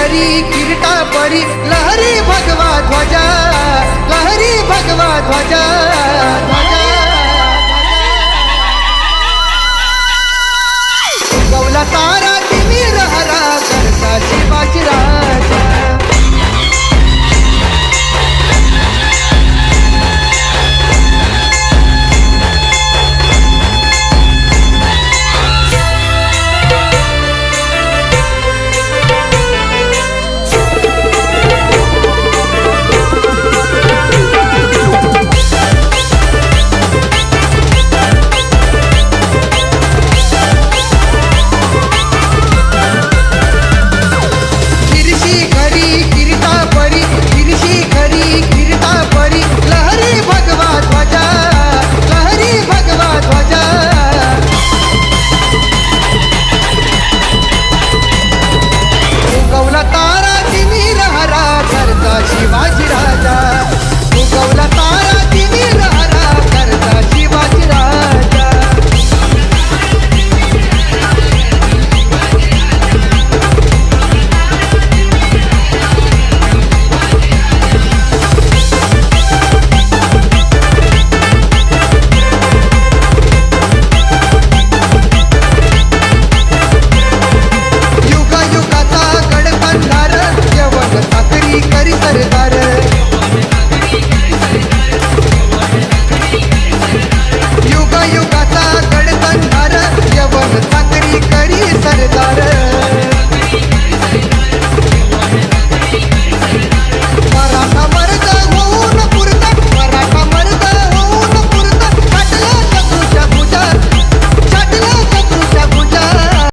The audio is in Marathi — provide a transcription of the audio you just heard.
लहरी किरटा परी लहरी भगवा ध्वजा लहरी भगवा ध्वजा ध्वजा गवला तारा